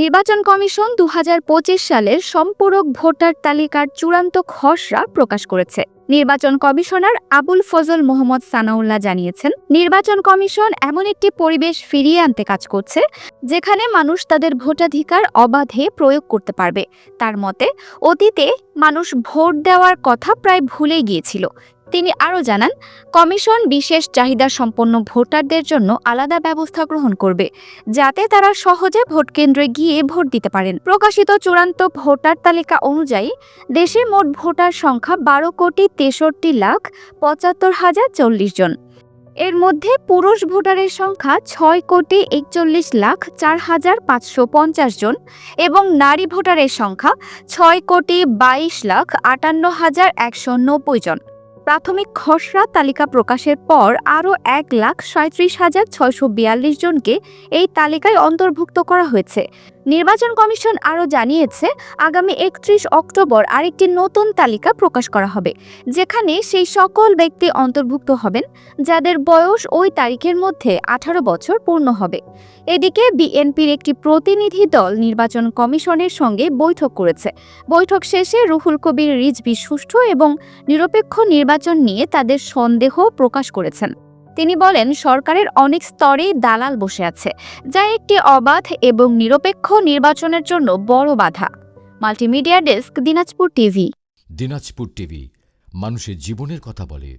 নির্বাচন কমিশন দু হাজার পঁচিশ সালের সম্পূরক ভোটার তালিকার চূড়ান্ত খসড়া প্রকাশ করেছে। নির্বাচন কমিশনার আবুল ফজল মোহাম্মদ সানাউল্লাহ জানিয়েছেন, নির্বাচন কমিশন এমন একটি পরিবেশ ফিরিয়ে আনতে কাজ করছে, যেখানে মানুষ তাদের ভোটাধিকার অবাধে প্রয়োগ করতে পারবে। তার মতে, অতীতে মানুষ ভোট দেওয়ার কথা প্রায় ভুলেই গিয়েছিল তিনি আরও জানান, কমিশন বিশেষ চাহিদা সম্পন্ন ভোটারদের জন্য আলাদা ব্যবস্থা গ্রহণ করবে, যাতে তারা সহজে ভোট কেন্দ্রে গিয়ে ভোট দিতে পারেন। প্রকাশিত চূড়ান্ত ভোটার তালিকা অনুযায়ী, দেশে মোট ভোটার সংখ্যা বারো কোটি তেষট্টি লাখ পঁচাত্তর হাজার চল্লিশ জন। এর মধ্যে পুরুষ ভোটারের সংখ্যা ছয় কোটি একচল্লিশ লাখ চার হাজার পাঁচশো পঞ্চাশ জন এবং নারী ভোটারের সংখ্যা ছয় কোটি বাইশ লাখ আটান্ন হাজার একশো নব্বই জন। প্রাথমিক খসড়া তালিকা প্রকাশের পর আরও এক লাখ সাঁত্রিশ হাজার ছয়শো বিয়াল্লিশ জনকে এই তালিকায় অন্তর্ভুক্ত করা হয়েছে। নির্বাচন কমিশন আরও জানিয়েছে, আগামী একত্রিশ অক্টোবর আরেকটি নতুন তালিকা প্রকাশ করা হবে, যেখানে সেই সকল ব্যক্তি অন্তর্ভুক্ত হবেন, যাদের বয়স ওই তারিখের মধ্যে আঠারো বছর পূর্ণ হবে। এদিকে বিএনপির একটি প্রতিনিধি দল নির্বাচন কমিশনের সঙ্গে বৈঠক করেছে। বৈঠক শেষে রুহুল কবির রিজভি সুষ্ঠু এবং নিরপেক্ষ নির্বাচন নিয়ে তাদের সন্দেহ প্রকাশ করেছেন। তিনি বলেন, সরকারের অনেক স্তরেই দালাল বসে আছে, যা একটি অবাধ এবং নিরপেক্ষ নির্বাচনের জন্য বড় বাধা। Multimedia desk, Dinajpur TV. Dinajpur TV, মানুষের জীবনের কথা বলে।